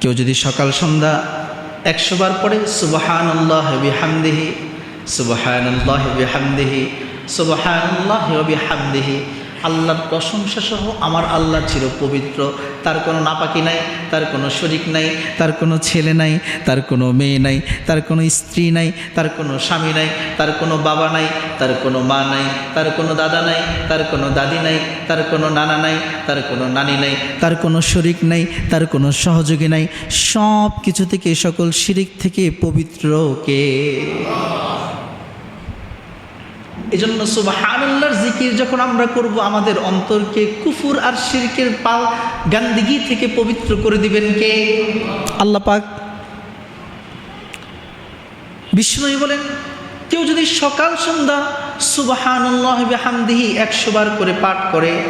কেউ যদি সকাল সন্ধ্যা একশো বার পড়ে সুবহান আল্লাহ বিহামদিহি সুবহান আল্লাহ বিহামদিহি সুবহান আল্লাহ বিহামদিহি আল্লাহর প্রশংসা সহ আমার আল্লাহ ছিল পবিত্র তার কোনো নাপাকি নাই তার কোনো শরিক নাই তার কোনো ছেলে নাই তার কোনো মেয়ে নাই তার কোনো স্ত্রী নাই তার কোনো স্বামী নাই তার কোনো বাবা নাই তার কোনো মা নাই তার কোনো দাদা নাই তার কোনো দাদি নাই তার কোনো নানা নাই তার কোনো নানি নাই তার কোনো শরিক নাই তার কোনো সহযোগী নাই সব কিছু থেকে সকল শিরিক থেকে পবিত্র কে এজন্য সুবহানাল্লাহর জিকির যখন আমরা করব, আমাদের অন্তরকে কুফুর আর শিরকের পাল গান্দিগি থেকে পবিত্র করে দিবেন কে? আল্লাহ পাক। বিষ্ণুই বলেন, কেউ যদি সকাল সন্ধ্যা সুবহানাল্লাহ বিহামদিহি একশো বার করে পাঠ করে,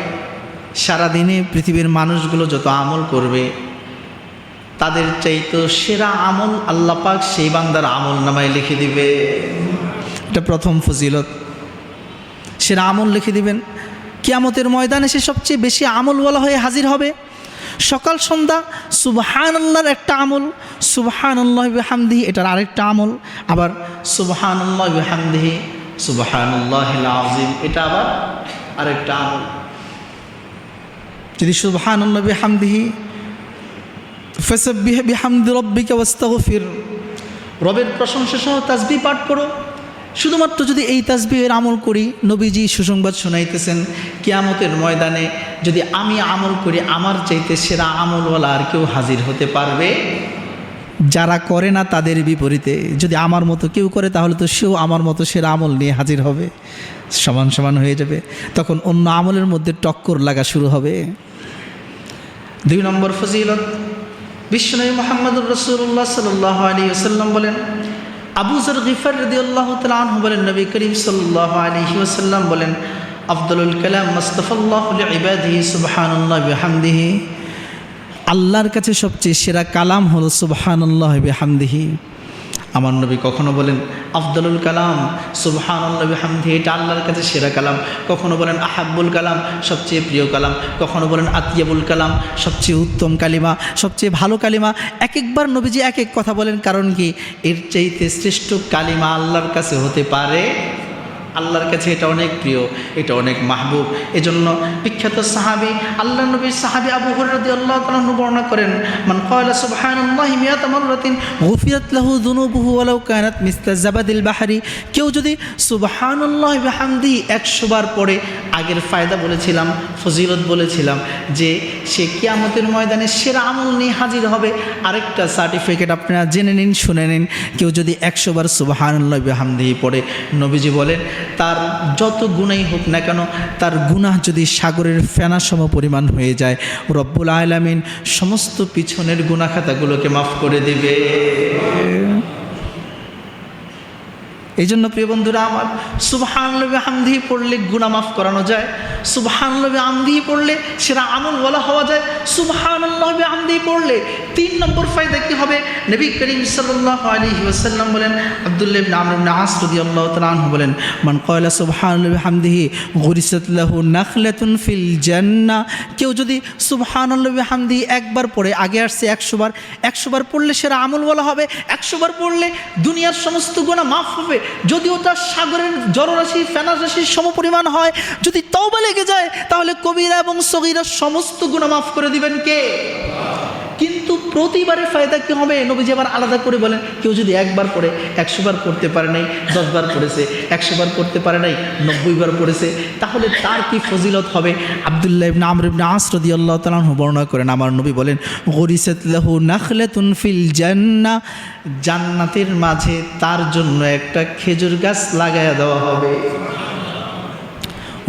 সারাদিনে পৃথিবীর মানুষগুলো যত আমল করবে, তাদের চাইতো সেরা আমল আল্লাপাক সেই বান্দার আমল নামায় লিখে দিবে। এটা প্রথম ফজিলত। সেরা আমল লিখে দিবেন। কিয়ামতের ময়দানে সে সবচেয়ে বেশি আমলওয়ালা হয়ে হাজির হবে। সকাল, সন্ধ্যা সুবহান আল্লাহর একটা আমল। সুবহান আল্লাহ হামদিহি এটার আরেকটা আমল। আবার সুবহান আল্লাহ হামদিহি সুবহান আল্লাহ আজিম এটা আবার আরেকটা আমল। যদি সুবহান আল্লাহ হামদিহি ফেসবিহ বিহামদি রব্বিকা ওয়াস্তাগফির। রবের প্রশংসা সহ তাজবি পাঠ করো। শুধুমাত্র যদি এই তাসবিহের আমল করি, নবীজি সুসংবাদ শোনাইতেছেন, কিয়ামতের ময়দানে যদি আমি আমল করি, আমার চাইতে সেরা আমলওয়ালা আর কেউ হাজির হতে পারবে? যারা করে না তাদের বিপরীতে। যদি আমার মতো কেউ করে, তাহলে তো সেও আমার মতো সেরা আমল নিয়ে হাজির হবে। সমান সমান হয়ে যাবে। তখন অন্য আমলের মধ্যে টক্কর লাগা শুরু হবে। দুই নম্বর ফজিলত, বিশ্বনবী মোহাম্মদুর রসুল্লাহ সাল্লাহ আলী বলেন আবু জর গিফার রদি আল্লাহ তালু বলেন, নবী করিম সাল্লাহ আলহি ওসাল্লাম বলেন আফদুল কালাম মুস্তফাল্লাহ ইবাদিহি সুবহানুল্লাহ বিহামদিহি। আল্লাহর কাছে সবচেয়ে সেরা কালাম হল সুবহানুল্লাহ বিহামদিহি। আমার নবী কখনো বলেন, আফদলুল কালাম, সুবহানাল্লাহ হামদি এটা আল্লাহর কাছে সেরা কালাম। কখনো বলেন, আহাব্বুল কালাম, সবচেয়ে প্রিয় কালাম। কখনো বলেন, আতিয়াবুল কালাম, সবচেয়ে উত্তম কালিমা, সবচেয়ে ভালো কালিমা। এক একবার নবীজি এক এক কথা বলেন, কারণ কি? এর চাইতে শ্রেষ্ঠ কালিমা আল্লাহর কাছে হতে পারে আল্লাহর কাছে এটা অনেক প্রিয়, এটা অনেক মাহবুব। এজন্য বিখ্যাত সাহাবি, আল্লাহ নবীর সাহাবি আবু হরদি আল্লাহ তালু বর্ণনা করেন, মান কয়লা সুবহানাল্লাহি মিয়াত গুফিরাত লাহু যুনুবুহু ওয়ালাউ কানাত মিসলা জাবাদিল বাহরি। কেউ যদি সুবহানাল্লাহি বিহামদি 100 বার পড়ে, আগের ফায়দা বলেছিলাম, ফজিলত বলেছিলাম যে সে কিয়ামতের ময়দানে সেরা আমল নিয়ে হাজির হবে। আরেকটা সার্টিফিকেট আপনারা জেনে নিন, শুনে নিন। কেউ যদি একশো বার সুবাহান্লাহ বিহামদিহি পড়ে, নবীজি বলেন তার যত গুণাই হোক না কেন, তার গুণাহ যদি সাগরের ফেনা সম পরিমাণ হয়ে যায়, রব্বুল আলামিন সমস্ত পিছনের গুণাখাতাগুলোকে মাফ করে দেবে। এই জন্য প্রিয় বন্ধুরা আমার সুবহানলবে আমদিহি পড়লে গুণা মাফ করানো যায় সুবহানলবে আমদিহি পড়লে সেটা আমল বলা হওয়া যায় সুবহানল্লাহবে আমদিহি পড়লে তিন নম্বর ফায়দা কি হবে? নবী করিম সাল্লাল্লাহু আলাইহি ওয়াসাল্লাম বলেন, আব্দুল্লাহ ইবনে আমর ইবনে আস রাদিয়াল্লাহু বলেন, মান কয়লা সুবহানল্লাহি হামদিহি গুরিসাত লাহু নাখলাতুন ফিল জান্নাহ কেউ যদি সুবহানাল্লাহি হামদিহি একবার পড়ে, আগে আসছে একশোবার একশোবার পড়লে সেটা আমল বলা হবে একশোবার পড়লে দুনিয়ার সমস্ত গুণা মাফ হবে যদিও তার সাগরের জলরাশি ফেনা রাশির সমপরিমাণ হয়, যদি তওবা লেগে যায়, তাহলে কবিরা এবং সগিরা সমস্ত গুণা মাফ করে দিবেন কে? প্রতিবারের ফায়দা কী হবে? নবীজি আবার আলাদা করে বলেন, কেউ যদি একবার পড়ে একশো বার পড়তে পারে নাই, দশবার পড়েছে একশো বার পড়তে পারে নাই নব্বই বার পড়েছে তাহলে তার কি ফজিলত হবে? আবদুল্লাহ ইবনে আমর ইবনে আস রাদিয়াল্লাহু তাআলা বর্ণনা করেন, আমার নবী বলেন, গরিসাত লাহু নাখলাতুন ফিল জান্নাহ জান্নাতের মাঝে তার জন্য একটা খেজুর গাছ লাগায়া দেওয়া হবে।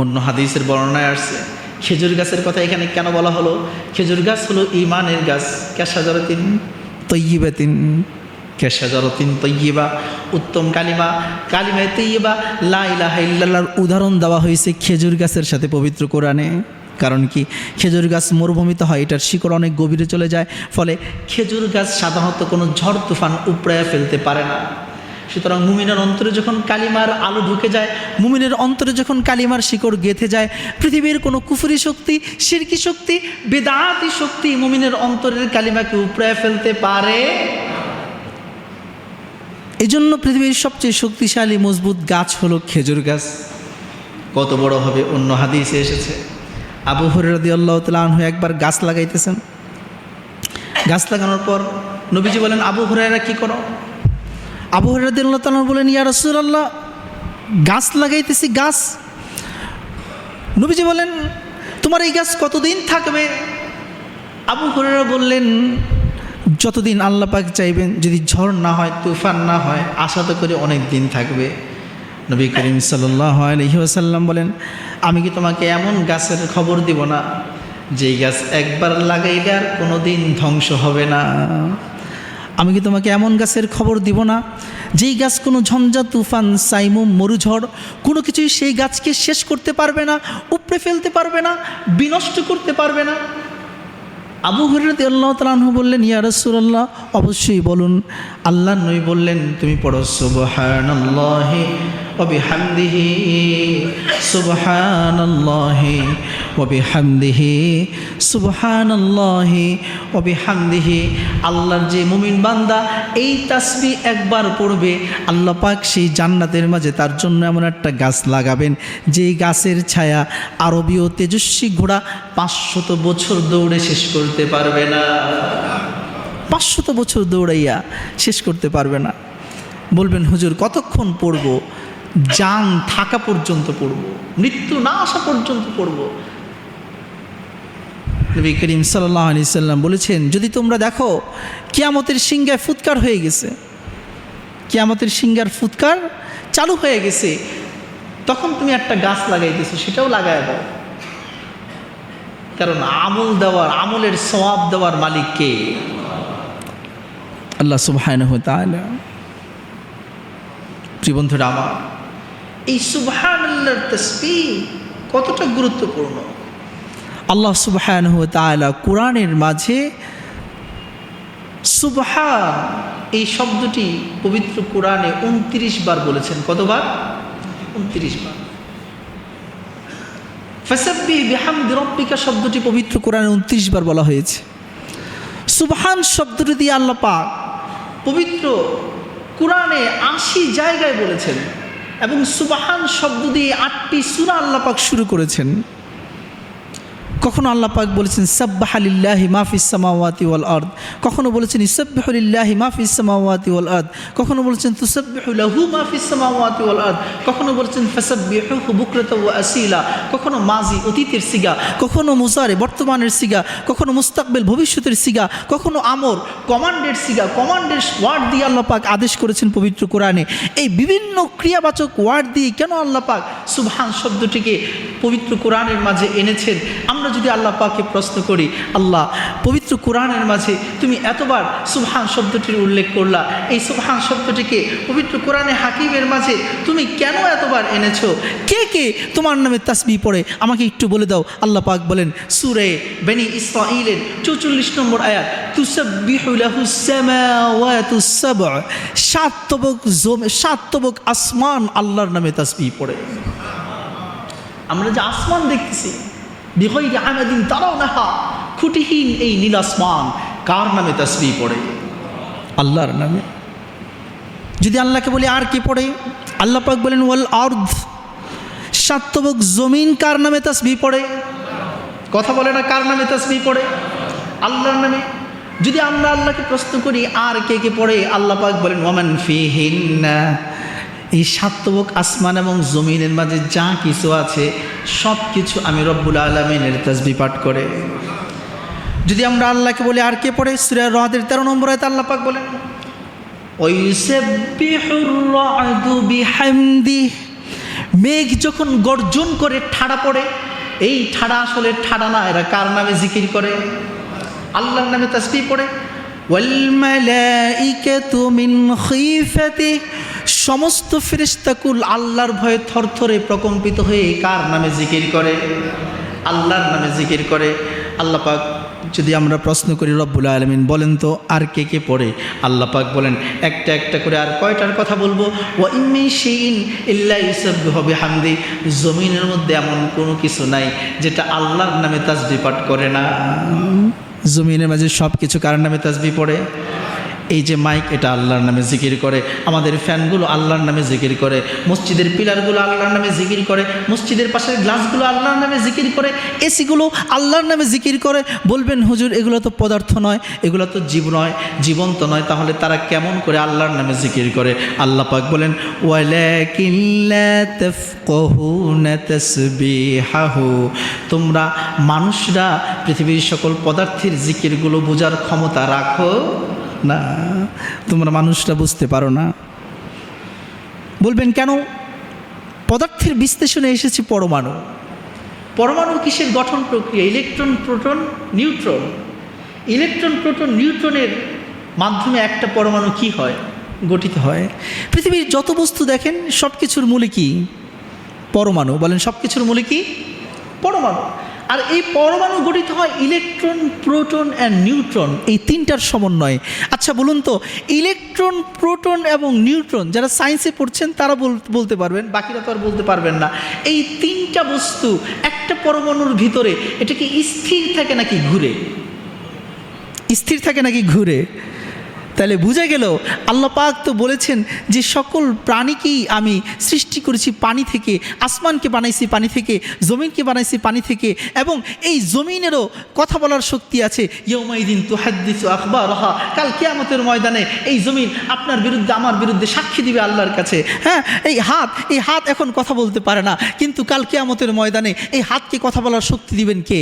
অন্য হাদিসের বর্ণনায় আসছে খেজুর গাছের কথা এখানে কেন বলা হলো? খেজুর গাছ হলো ইমানের গাছ। ক্যাশাজরতিন তৈবাতিন ক্যাশাজরতিন তৈবা উত্তম কালিমা। কালিমায় তৈবা লা ইলাহা ইল্লাল্লাহর উদাহরণ দেওয়া হয়েছে খেজুর গাছের সাথে পবিত্র কোরআনে। কারণ কি? খেজুর গাছ মরুভূমিতে হয় এটার শিকড় অনেক গভীরে চলে যায়। ফলে খেজুর গাছ সাধারণত কোনো ঝড় তুফান উপড়ায় ফেলতে পারে না। সুতরাং মুমিনের অন্তরে যখন কালিমার আলো ঢুকে যায়, মুমিনের অন্তরে যখন কালিমার শিকড় গেঁথে যায়, পৃথিবীর কোনো কুফুরি শক্তি, সিরকি শক্তি, বেদাতি শক্তি মুমিনের অন্তরের কালিমাকে উপড়ে ফেলতে পারে? এই জন্য পৃথিবীর সবচেয়ে শক্তিশালী, মজবুত গাছ হলো খেজুর গাছ। কত বড় হবে অন্য হাদিসে এসেছে। আবু হরিরদি আল্লাহ তালু একবার গাছ লাগাইতেছেন। গাছ লাগানোর পর নবীজি বলেন, আবু হরেরা কি করো? আবু হরিরদি আল্লাহ বলেন, ইয়া রসুল্লাহ গাছ লাগাইতেছি, গাছ। নবীজি বলেন, তোমার এই গাছ কতদিন থাকবে? আবু হরেরা বললেন, যতদিন আল্লাহ পাক চাইবেন, যদি ঝড় না হয়, তুফান না হয়, আশা তো করে অনেক দিন থাকবে। নবী করিম সাল্লাহ আলহিহাসাল্লাম বলেন, আমি কি তোমাকে এমন গাছের খবর দিব না, যেই গাছ একবার লাগাইলে আর কোনো দিন ধ্বংস হবে না? আমি কি তোমাকে এমন গাছের খবর দিব না? যেই গাছ কোনো ঝঞ্ঝা, তুফান, সাইমুম, মরুঝড়, কোনো কিছুই সেই গাছকে শেষ করতে পারবে না, উপড়ে ফেলতে পারবে না, বিনষ্ট করতে পারবে না। আবু হরিরতি আল্লাহ তালাহ বললেন, ইয়া রসুল্লাহ অবশ্যই বলুন। আল্লাহ নই বললেন, তুমি পড়ো, সুবহানাল্লাহি, ওয়া বিহামদিহি, সুবহানাল্লাহি। আল্লাহর যে মুমিন বান্দা এই তাসবি একবার পড়বে, আল্লাহ পাক সেই জান্নাতের মাঝে তার জন্য এমন একটা গাছ লাগাবেন যেই গাছের ছায়া আরবীয় তেজস্বী ঘোড়া পাঁচশত বছর দৌড়ে শেষ করতে পারবে না। পাঁচশত বছর দৌড়াইয়া শেষ করতে পারবে না। বলবেন, হুজুর, কতক্ষণ পড়ব? যান থাকা পর্যন্ত পড়ব, মৃত্যু না আসা পর্যন্ত পড়ব? নবী করিম সাল্লাহ আলি সাল্লাম বলেছেন, যদি তোমরা দেখো, কিয়ামতের সিংগায় ফুৎকার হয়ে গেছে। কিয়ামতের সিংগার ফুৎকার চালু হয়ে গেছে। তখন তুমি একটা গাছ লাগাইতেছো, সেটাও লাগায় দাও। কারণ আমল দেওয়ার, আমলের সওয়াব দেওয়ার মালিক কে? আল্লাহ প্রিয় বন্ধুরা আমার, এই সুবহানাল্লাহর তাসবিহ কতটা গুরুত্বপূর্ণ? আল্লাহ তাআলা কোরআনের মাঝে সুবহান, এই শব্দটি পবিত্র কোরআনে উনত্রিশ বার বলেছেন। কতবার? উনত্রিশ বার। ফেসাব্বি বিহামদি রব্বিকা, শব্দটি পবিত্র কোরআনে উনত্রিশ বার বলা হয়েছে। সুবহান শব্দটি দিয়ে আল্লাহ পাক পবিত্র কোরআনে আশি জায়গায় বলেছেন এবং সুবাহান শব্দ দিয়ে আটটি সুরা আল্লাহ পাক শুরু করেছেন। কখনো আল্লাহ পাক বলেছেন সাব্বাহালিল্লাহি মাফিস সামাওয়াতি ওয়াল আর্দ। কখনো বলেছেন ইসাব্বিহুলিল্লাহি মাফিস সামাওয়াতি ওয়াল আর্দ। কখনো বলেছেন, তুসাব্বিহু লাহু মাফিস সামাওয়াতি ওয়াল আর্দ। কখনো বলেছেন, ফাসাব্বিহুহু বুকরাতা ওয়া আসিলা। কখনো মাজি, অতীতের সিগা। কখনো মুজারে, বর্তমানের সিগা। কখনো মুস্তাকবিল, ভবিষ্যতের সিগা। কখনো আমর, কমান্ডের সিগা। কমান্ডের ওয়ার্ড দিয়ে আল্লাহ পাক আদেশ করেছেন পবিত্র কোরআনে। এই বিভিন্ন ক্রিয়াবাচক ওয়ার্ড দিয়ে কেন আল্লাহ পাক সুবহান শব্দটিকে পবিত্র কোরআনের মাঝে এনেছেন? আমরা যদি আল্লাহ পাককে প্রশ্ন করি, আল্লাহ, পবিত্র কোরআনের মাঝে তুমি এতবার সুবহান শব্দটির উল্লেখ করলা। এই সুবহান শব্দটিকে পবিত্র কোরআনে হাকিমের মাঝে তুমি কেন এতবার এনেছো? কে কে তোমার নামে তাসবি পড়ে? আমাকে একটু বলে দাও। আল্লাহ পাক বলেন, সুরে বেনি ইসরাইলের চৌচল্লিশ নম্বর আয়াত, তুসাব্বিহু লাহু সামাওয়াতুস সাবআ। সাত তবক জমে, সাত আসমান আল্লাহর নামে তাসবি পড়ে। আমরা যে আসমান দেখতেছি বিগৈরি আমাদিন তারাও নাহা খুঁটিহীন এই নীল আসমান কার নামে তাসবি পড়ে? আল্লাহর নামে। যদি আল্লাহকে বলি আর কি পড়ে? আল্লাহ পাক বলেন ওয়াল আর্ধ সাত্তবক জমিন কার নামে তাসবি পড়ে? কথা বলে না কার নামে তাসবি পড়ে? আল্লাহর নামে। যদি আমরা আল্লাহকে প্রশ্ন করি আর কে কে পড়ে? আল্লাহ পাক বলেন ওয়ামান ফিহিন্না এই সাত্তবক আসমান এবং জমিনের মাঝে যা কিছু আছে সব কিছু আমি রব্বুল আলমিনের তাজবি পাঠ করে। যদি আমরা আল্লাহকে বলি, আর কে পড়ে? সুরা রহাদের তেরো নম্বর আয়তে আল্লাহ পাক বলেন মেঘ যখন গর্জন করে ঠাড়া পড়ে, এই ঠাড়া আসলে ঠাড়া না, এরা কার নামে জিকির করে? আল্লাহর নামে তাসবিহ পড়ে, ওয়াল মালাইকাতু মিন খিফাতি সমস্ত ফেরেশতাকুল আল্লাহর ভয়ে থরথরে প্রকম্পিত হয়ে কার নামে জিকির করে? আল্লাহর নামে জিকির করে। আল্লাহ পাক যদি আমরা প্রশ্ন করি রব্বুল আলমিন বলেন তো আর কে কে পড়ে? আল্লাহ পাক বলেন একটা একটা করে আর কয়টার কথা বলব? ও ইম্মি সেইন ইল্লা ইসব হবে হামদি জমিনের মধ্যে এমন কোনো কিছু নাই যেটা আল্লাহর নামে তাজবি পাঠ করে না। জমিনের মাঝে সব কিছু কার নামে তাজবি পড়ে? এই যে মাইক এটা আল্লাহর নামে জিকির করে। আমাদের ফ্যানগুলো আল্লাহর নামে জিকির করে। মসজিদের পিলারগুলো আল্লাহর নামে জিকির করে। মসজিদের পাশের গ্লাসগুলো আল্লাহর নামে জিকির করে। এসিগুলো আল্লাহর নামে জিকির করে। বলবেন, হুজুর, এগুলো তো পদার্থ নয়, এগুলো তো জীব নয়, জীবন্ত নয়। তাহলে তারা কেমন করে আল্লাহর নামে জিকির করে? আল্লাহ পাক বলেন তোমরা মানুষরা পৃথিবীর সকল পদার্থের জিকিরগুলো বোঝার ক্ষমতা রাখো। না, তোমরা মানুষরা বুঝতে পারো না। বলবেন, কেন? পদার্থের বিশ্লেষণে এসেছে পরমাণু। পরমাণু কিসের গঠন প্রক্রিয়া? Electron, proton, neutron. Electron, proton, নিউট্রনের মাধ্যমে একটা পরমাণু কি হয়? গঠিত হয়। পৃথিবীর যত বস্তু দেখেন সব কিছুর মূলে কি? পরমাণু। বলেন সব কিছুর মূলে কি? পরমাণু। আর এই পরমাণু গঠিত হয় ইলেকট্রন, প্রোটন অ্যান্ড নিউট্রন। এই তিনটার সমন্বয়ে। আচ্ছা বলুন তো, ইলেকট্রন, প্রোটন এবং নিউট্রন যারা সায়েন্সে পড়ছেন, তারা বল- বলতে পারবেন, বাকিরা তো আর বলতে পারবেন না। এই তিনটা বস্তু একটা পরমাণুর ভিতরে, এটা কি স্থির থাকে নাকি ঘুরে? স্থির থাকে নাকি ঘুরে? তাহলে বুঝে গেল, আল্লাহ পাক তো বলেছেন যে সকল প্রাণীকেই আমি সৃষ্টি করেছি পানি থেকে, আসমানকে বানাইছি পানি থেকে, জমিনকে বানাইছি পানি থেকে এবং এই জমিনেরও কথা বলার শক্তি আছে ইয়মাইদিন তুহাদ্দিসু আখবার রহা কাল কেয়ামতের ময়দানে এই জমিন আপনার বিরুদ্ধে, আমার বিরুদ্ধে সাক্ষী দিবে আল্লাহর কাছে। হ্যাঁ এই হাত এই হাত এখন কথা বলতে পারে না, কিন্তু কাল কেয়ামতের ময়দানে এই হাতকে কথা বলার শক্তি দিবেন কে?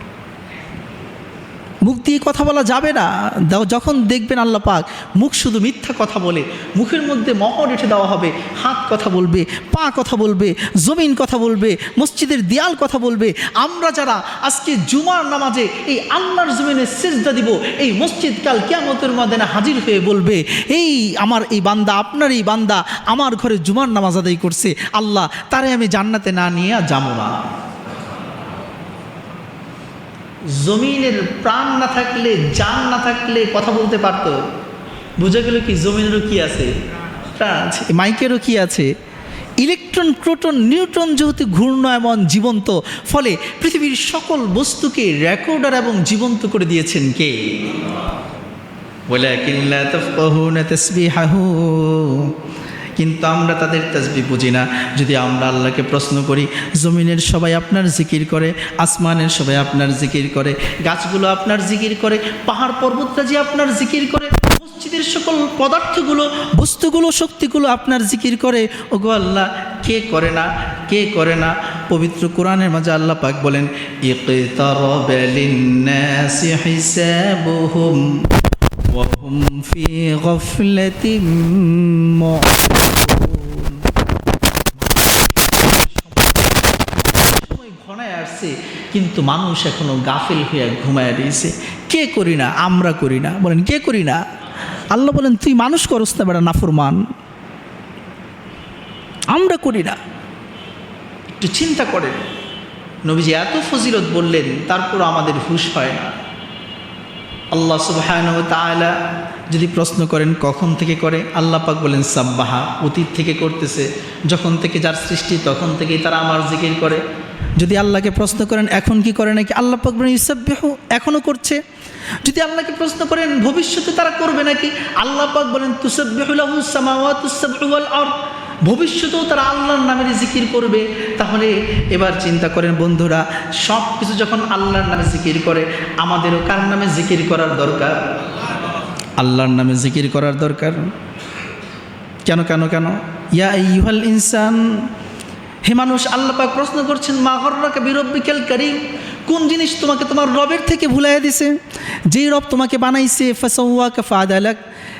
মুখ দিয়ে কথা বলা যাবে না। যখন দেখবেন আল্লাহ পাক, মুখ শুধু মিথ্যা কথা বলে, মুখের মধ্যে মহর এঠে দেওয়া হবে, হাত কথা বলবে, পা কথা বলবে, জমিন কথা বলবে, মসজিদের দেয়াল কথা বলবে, আমরা যারা আজকে জুমার নামাজে এই আল্লাহর জমিনে সেজদা দিব, এই মসজিদ কাল কিয়ামতের ময়দানে হাজির হয়ে বলবে, এই আমার এই বান্দা, আপনার এই বান্দা আমার ঘরে জুমার নামাজ আদায় করছে, আল্লাহ, তারে আমি জান্নাতে না নিয়ে যাব না। জমিনের প্রাণ না থাকলে যান না থাকলে কথা বলতে পারত। বুঝে গেল কি জমিনেরও কি আছে? প্রাণ আছে। মাইকেরও কি আছে? ইলেকট্রন, প্রোটন, নিউট্রন যেহেতু ঘূর্ণায়মন, জীবন্ত, ফলে পৃথিবীর সকল বস্তুকে রেকর্ডার এবং জীবন্ত করে দিয়েছেন কে? বলে কিনলা তফকাহুনা তাসবিহাহু। কিন্তু আমরা তাদের তাসবি বুঝি না। যদি আমরা আল্লাহকে প্রশ্ন করি, জমিনের সবাই আপনার জিকির করে, আসমানের সবাই আপনার জিকির করে, গাছগুলো আপনার জিকির করে, পাহাড় পর্বতটা যে আপনার জিকির করে, মসজিদের সকল পদার্থগুলো, বস্তুগুলো, শক্তিগুলো আপনার জিকির করে, ওগো আল্লাহ, কে করে না? কে করে না? পবিত্র কোরআনের মাঝে আল্লাহ পাক বলেন, ইকতারাবা লিন-নাসি হিসাবুহুম। وهم في غفلة معرضون সময় ঘনায় আসছে কিন্তু মানুষ এখনো গাফিল হয়ে ঘুমায় রয়েছে কে করি না আমরা করি না বলেন কে করি না আল্লাহ বলেন তুই মানুষ করস না বেড়া নাফরমান আমরা করি না একটু চিন্তা করেন নবীজি এত ফজিলত বললেন তারপর আমাদের হুশ হয় না আল্লাহ তাআলা যদি প্রশ্ন করেন, কখন থেকে করে? আল্লাহ পাক বলেন, সাব্বাহা, অতীত থেকে করতেছে। যখন থেকে যার সৃষ্টি, তখন থেকেই তারা আমার জিকির করে। যদি আল্লাহকে প্রশ্ন করেন, এখন কি করে নাকি? আল্লাহ পাক বলেন ইসাব্বিহু এখনও করছে। যদি আল্লাহকে প্রশ্ন করেন, ভবিষ্যতে তারা করবে নাকি? আল্লাহ পাক বলেন, তুসাব্বিহু লাহু সামাওয়াতুস সাবউ ওয়াল আরদ। ভবিষ্যতেও তারা আল্লাহর নামের জিকির করবে। তাহলে এবার চিন্তা করেন বন্ধুরা সব কিছু যখন আল্লাহর নামে জিকির করে, আমাদেরও কার নামে জিকির করার দরকার? আল্লাহর নামে জিকির করার দরকার? কেন কেন কেন? ইয়া ইউহাল ইনসান হে মানুষ, আল্লাহ পাক প্রশ্ন করছেন, মা হর্রাকা বিরব্বিকাল করিম? কোন জিনিস তোমাকে তোমার রবের থেকে ভুলাইয়া দিছে? যেই রব তোমাকে বানাইছে, ফাসাউয়াকা ফাদালাক।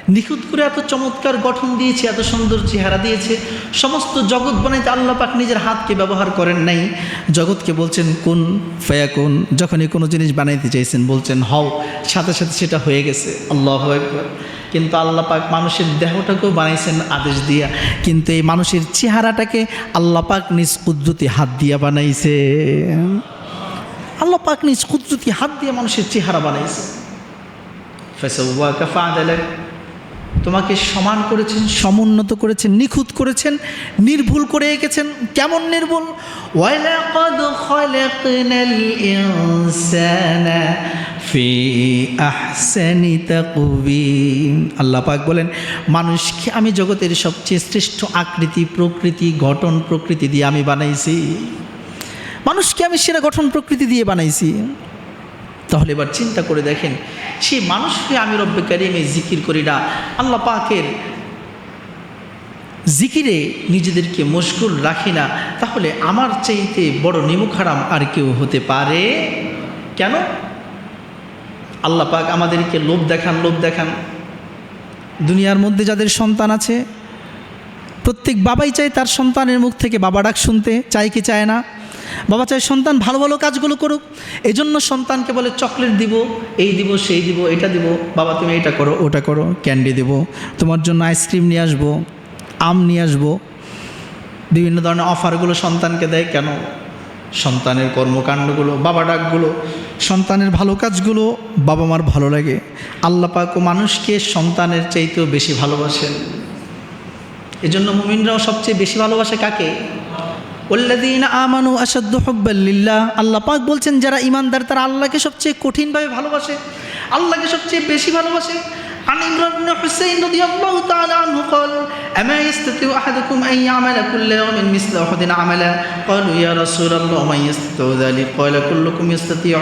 নিখুঁত করে এত চমৎকার গঠন দিয়েছে, এত সুন্দর চেহারা দিয়েছে। সমস্ত জগৎ বানাইতে আল্লাহ পাক নিজের হাতকে ব্যবহার করেন নাই। জগৎকে বলছেন, কোন ফয়া কোন যখনই কোনো জিনিস বানাইতে চাইছেন, বলছেন, হও। সাথে সাথে সেটা হয়ে গেছে। আল্লাহ একবার কিন্তু আল্লাহ পাক মানুষের দেহটাকেও বানাইছেন আদেশ দিয়া। কিন্তু এই মানুষের চেহারাটাকে আল্লাহ পাক নিজ কুদরতি হাত দিয়া বানাইছে। আল্লাহ পাক নিজ কুদরতি হাত দিয়ে মানুষের চেহারা বানাইছে। তোমাকে সমান করেছেন, সমুন্নত করেছেন, নিখুঁত করেছেন, নির্ভুল করে এঁকেছেন। কেমন নির্ভুল? ফি আহসানি তাকওয়িম। আল্লাহ পাক বলেন, মানুষকে আমি জগতের সবচেয়ে শ্রেষ্ঠ আকৃতি, প্রকৃতি, গঠন প্রকৃতি দিয়ে আমি বানাইছি। মানুষকে আমি সেরা গঠন প্রকৃতি দিয়ে বানাইছি। তাহলে এবার চিন্তা করে দেখেন, সেই মানুষকে আমি রব্বে কারিমে জিকির করি না। আল্লাহ পাকের জিকিরে নিজেদেরকে মশগুল রাখি না। তাহলে আমার চাইতে বড় নিমুখারাম আর কেউ হতে পারে? কেন? আল্লাহ পাক আমাদেরকে লোভ দেখান লোভ দেখান। দুনিয়ার মধ্যে যাদের সন্তান আছে, প্রত্যেক বাবাই চায় তার সন্তানের মুখ থেকে বাবা ডাক শুনতে, চায় কি চায় না। বাবা চায় সন্তান ভালো ভালো কাজগুলো করুক এই জন্য সন্তানকে বলে, চকলেট দিব, এই দিব, সেই দিব, এটা দিব। বাবা, তুমি এটা করো, ওটা করো, ক্যান্ডি দিব। তোমার জন্য আইসক্রিম নিয়ে আসব, আম নিয়ে আসব। বিভিন্ন ধরনের অফারগুলো সন্তানকে দেয়। কেন? সন্তানের কর্মকাণ্ডগুলো, বাবা ডাকগুলো সন্তানের ভালো কাজগুলো বাবা মার ভালো লাগে। আল্লাহ পাক ও মানুষকে সন্তানের চাইতেও বেশি ভালোবাসেন। এজন্য মুমিনরাও সবচেয়ে বেশি ভালোবাসে কাকে? ওল্লাদিন আমানু আল্লাহ পাক বলছেন, যারা ইমানদার তারা আল্লাহকে সবচেয়ে কঠিনভাবে ভালোবাসে, আল্লাহকে সবচেয়ে বেশি ভালোবাসে। عن عمران بن حسين رضي الله تعالى عنه قال أما يستطيع أحدكم أن يعمل كل يوم مثل أحد عملا قالوا يا رسول الله من يستطيع ذلك قال كلكم يستطيع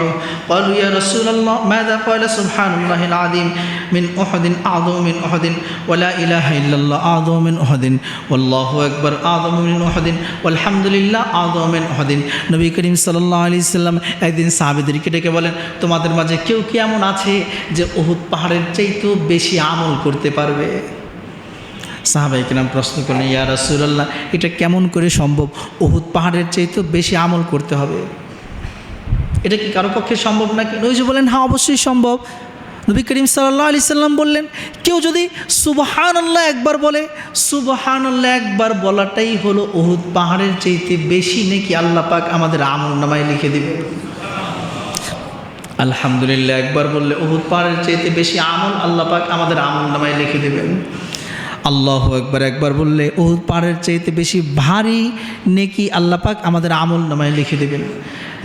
قالوا يا رسول الله ماذا قال سبحان الله العظيم من أحد أعظم من أحد ولا إله إلا الله أعظم من أحد والله أكبر أعظم من أحد والحمد لله أعظم من أحد নবী করিম সাল্লাহ আলি সাল্লাম একদিন সাহাবিদেরকে ডেকে বলেন তোমাদের মাঝে কেউ কি এমন আছে যে ওহুদ পাহাড়ের চাইতেও বেশি আমল করতে পারবে? সাহাবাই কিরাম প্রশ্ন করলেন, ইয়া রাসূলুল্লাহ, এটা কেমন করে সম্ভব? ওহুদ পাহাড়ের চাইতেও বেশি আমল করতে হবে। এটা কি কারও পক্ষে সম্ভব নাকি? যে বলেন হ্যাঁ অবশ্যই সম্ভব। নবী করিম সাল্লাহ আলি সাল্লাম বললেন, কেউ যদি সুবহানাল্লাহ একবার বলে, সুবহানাল্লাহ একবার বলাটাই হলো ওহুদ পাহাড়ের চাইতে বেশি নাকি আল্লাহ পাক আমাদের আমল নামায় লিখে দিবে আলহামদুলিল্লাহ, একবার বললে ওহুদ পাহাড়ের চাইতে বেশি আমল আল্লাহ পাক আমাদের আমল নামায় লিখে দেবেন। আল্লাহ একবার একবার বললে ওহুদ পাহাড়ের চাইতে বেশি ভারী নেকি আল্লাহ পাক আমাদের আমল নামায় লিখে দেবেন।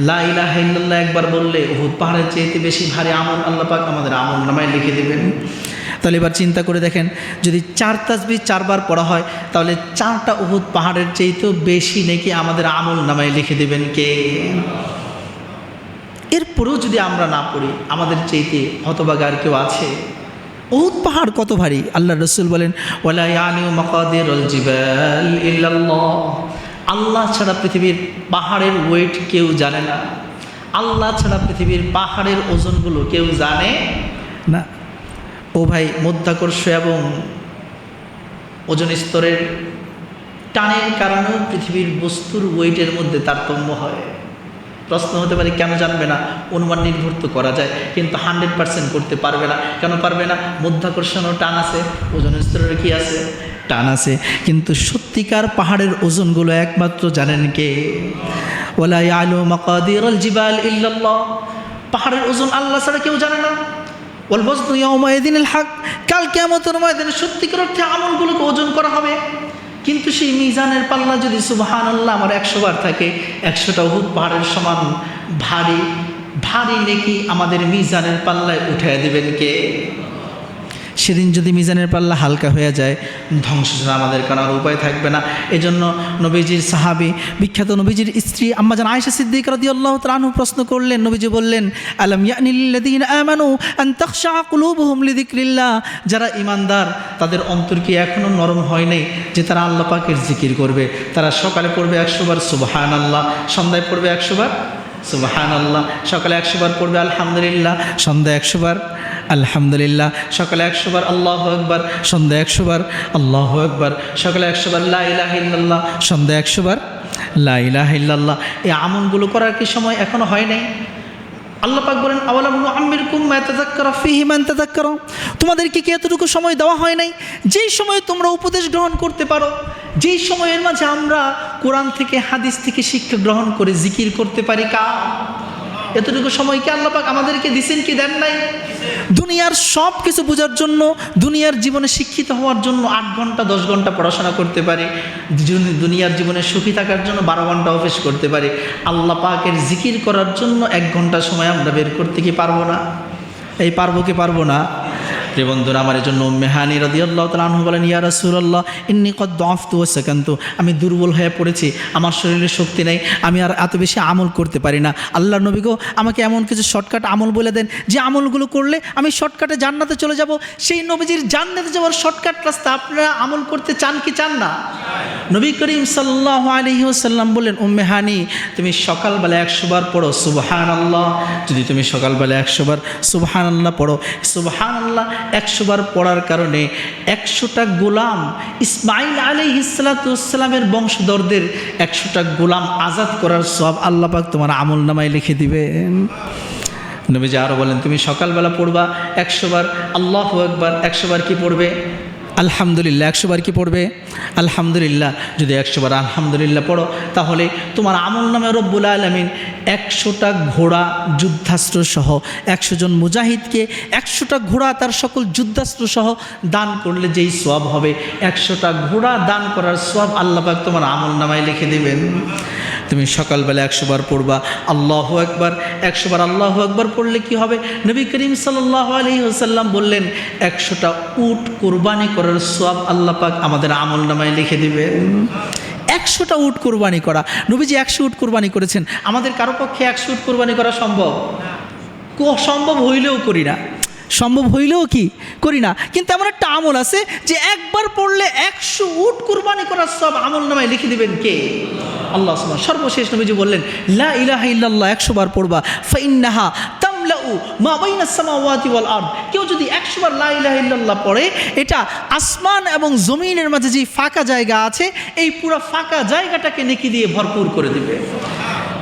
লা ইলাহা ইল্লাল্লাহ, একবার বললে, উহুদ পাহাড়ের চাইতে বেশি ভারী আমল আল্লাহ পাক আমাদের আমল নামায় লিখে দেবেন। তাহলে এবার চিন্তা করে দেখেন, যদি চার তাসবি চারবার পড়া হয়, তাহলে চারটা উহুদ পাহাড়ের চাইতেও বেশি নাকি আমাদের আমল নামায় লিখে দেবেন কে? এরপরেও যদি আমরা না পড়ি, আমাদের চাইতে হতবাগার কেউ আছে? উহুদ পাহাড় কত ভারী আল্লাহ রসুল বলেন আল্লাহ ছাড়া পৃথিবীর পাহাড়ের ওয়েট কেউ জানে না। আল্লাহ ছাড়া পৃথিবীর পাহাড়ের ওজনগুলো কেউ জানে না। ও ভাই, মধ্যাকর্ষ এবং ওজন স্তরের টানের কারণেও পৃথিবীর বস্তুর ওয়েটের মধ্যে তারতম্য হয়। প্রশ্ন হতে পারে, কেন জানবে না? অনুমান নির্ভর তো করা যায়, কিন্তু হান্ড্রেড পার্সেন্ট করতে পারবে না। কেন পারবে না? মধ্যাকর্ষণও টান আছে, ওজন স্তরের কি আছে? টান আছে। কিন্তু সত্যিকার পাহাড়ের ওজনগুলো একমাত্র জানেন কে? ওলা আলো মাকাদির জিবাল ইল্লাল্লাহ। পাহাড়ের ওজন আল্লাহ ছাড়া কেউ জানে না। ওল বস্তু ইয়মায়দিন হাক। কাল কেমতের ময়দানে সত্যিকার অর্থে আমলগুলোকে ওজন করা হবে। কিন্তু সেই মিজানের পাল্লা যদি সুবাহান আল্লাহ আমার একশো বার থাকে, একশোটা উহুদ পাহাড়ের সমান ভারী ভারী নেকি আমাদের মিজানের পাল্লায় উঠে দেবেন কে? সেদিন যদি মিজানের পাল্লা হালকা হয়ে যায় ধ্বংস ছাড়া আমাদের আর উপায় থাকবে না। এজন্য নবীজির সাহাবি, বিখ্যাত নবীজির স্ত্রী আম্মাজান আয়েশা সিদ্দিক রাদিয়াল্লাহু তাআলা আনহু প্রশ্ন করলেন, নবীজি বললেন, আলাম ইয়ানিল্লাযীনা আমানু আন কুলুবুহুম লিযিকরিল্লাহ? যারা ইমানদার তাদের অন্তর কি এখনও নরম হয় নাই যে তারা আল্লাহ পাকের জিকির করবে? তারা সকালে পড়বে একশোবার সুবহানাল্লাহ, সন্ধ্যায় পড়বে একশো বার সুবাহান আল্লাহ সকালে একশো বার পড়বে আলহামদুলিল্লাহ, সন্ধ্যা একশো বার, আলহামদুলিল্লাহ। সকালে একশো বার আল্লাহ একবার সন্ধ্যা একশো বার, আল্লাহ একবার সকালে একশো বার লা ইলাহা ইল্লাল্লাহ, সন্ধ্যা একশো বার লাহিল্লাহ এই আমনগুলো করার কি সময় এখনও হয় নাই? আল্লাহ পাক বলেন, আওয়ালাম আমির কুম্মা তাযাক্কারা ফিহি মান তাযাক্কারা? তোমাদেরকে কি এতটুকু সময় দেওয়া হয় নাই? যেই সময়ে তোমরা উপদেশ গ্রহণ করতে পারো, যেই সময়ের মাঝে আমরা কোরআন থেকে হাদিস থেকে শিক্ষা গ্রহণ করে জিকির করতে পারি কা এতটুকু সময় কি আল্লাপাক আমাদেরকে দিছেন কি দেন নাই? দুনিয়ার সব কিছু বোঝার জন্য, দুনিয়ার জীবনে শিক্ষিত হওয়ার জন্য আট ঘণ্টা, দশ ঘণ্টা পড়াশোনা করতে পারে। দুনিয়ার জীবনে সুখী থাকার জন্য বারো ঘণ্টা অফিস করতে পারে। আল্লাহ পাকের জিকির করার জন্য এক ঘণ্টা সময় আমরা বের করতে কি পারব না? এই পারব কি পারব না? যে বন্ধুরা, আমার জন্য মেহানি রদি আল্লাহ তালু বলেন, ইয়া রাসুল্লাহ ইন্নি কদ দফতু ও সেকান্ত। আমি দুর্বল হয়ে পড়েছি, আমার শরীরে শক্তি নেই, আমি আর এত বেশি আমল করতে পারি না। আল্লাহ নবীগো আমাকে এমন কিছু শর্টকাট আমল বলে দেন, যে আমলগুলো করলে আমি শর্টকাটে জান্নাতে চলে যাব। সেই নবীজির জান্নাতে যাওয়ার শর্টকাট রাস্তা আপনারা আমল করতে চান কি চান না? নবী করিম সাল্লাহ আলহি ওসাল্লাম বললেন উম্মে হানি, তুমি সকালবেলা একশো বার পড়ো সুবহান আল্লাহ যদি তুমি সকালবেলা একশো বার সুবহান আল্লাহ পড়ো সুবহান আল্লাহ একশো বার পড়ার কারণে একশোটা গোলাম ইসমাইল আলী ইসলাতামের বংশধরদের একশোটা গোলাম আজাদ করার সব আল্লাপাক তোমার আমল নামায় লিখে দিবেন। নবীজি আরও বলেন, তুমি সকালবেলা পড়বা, একশোবার, আল্লাহ একবার একশোবার কি পড়বে? আলহামদুলিল্লাহ, একশো বার কি পড়বে? আলহামদুলিল্লাহ। যদি একশো বার আলহামদুলিল্লাহ পড়ো, তাহলে তোমার আমল নামে রব্বুল আলমিন একশোটা ঘোড়া যুদ্ধাস্ত্র সহ একশো জন মুজাহিদকে একশোটা ঘোড়া তার সকল যুদ্ধাস্ত্র সহ দান করলে যেই সব হবে, একশোটা ঘোড়া দান করার সব আল্লাপাক তোমার আমল নামায় লিখে দেবেন। তুমি সকালবেলা একশো বার পড়বা, আল্লাহ একবার একশো বার আল্লাহ একবার পড়লে কি হবে? নবী করিম সাল্লাহ আলী হোসাল্লাম বললেন, একশোটা উট কোরবানি করার সব আল্লাহ পাক আমাদের আমল নামায় লিখে দিবেন একশোটা উট কোরবানি করা। নবীজি একশো উট কোরবানি করেছেন। আমাদের কারও পক্ষে একশো উট কোরবানি করা সম্ভব? সম্ভব হইলেও করি না। সম্ভব হইলেও কি? করি না। কিন্তু এমন একটা আমল আছে যে একবার পড়লে একশো উট কুরবানি করার সব আমল নামায় লিখে দিবেন কে? আল্লাহ সর্বশেষ নবীজি বললেন, লা ইলাহা ইল্লাল্লাহ, একশো বার পড়বা। ফাইন্নাহা তামলাউ মা বাইনা সামাওয়াতি ওয়াল আরদ। কেউ যদি একশোবার লা ইলাহা ইল্লাল্লাহ পড়ে, এটা আসমান এবং জমিনের মাঝে যে ফাঁকা জায়গা আছে, এই পুরো ফাঁকা জায়গাটাকে নেকি দিয়ে ভরপুর করে দিবে।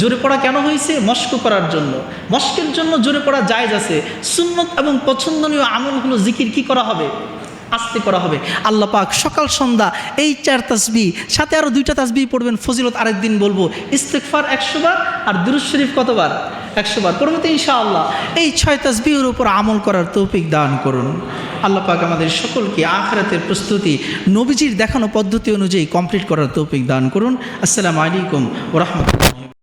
জোরে পড়া কেন হয়েছে? মস্ক করার জন্য। মস্কের জন্য জোরে পড়া জায়জ আছে। সুন্নত এবং পছন্দনীয় আমলগুলো জিকির কি করা হবে? আস্তে করা হবে। আল্লাহ পাক সকাল, সন্ধ্যা এই চার তাসবি, সাথে আরও দুইটা তাসবি পড়বেন। ফজিলত আরেকদিন বলব। ইস্তেকফার একশো বার আর দুরুজ শরীফ কতবার? একশো বার পড়ব তো ইনশাআল্লাহ। এই ছয় তাসবির উপর আমল করার তৌফিক দান করুন। আল্লাহ পাক আমাদের সকলকে আখরাতের প্রস্তুতি, নবীজির দেখানো পদ্ধতি অনুযায়ী কমপ্লিট করার তৌফিক দান করুন। আসসালামু আলাইকুম ওরহমতুল্লাহ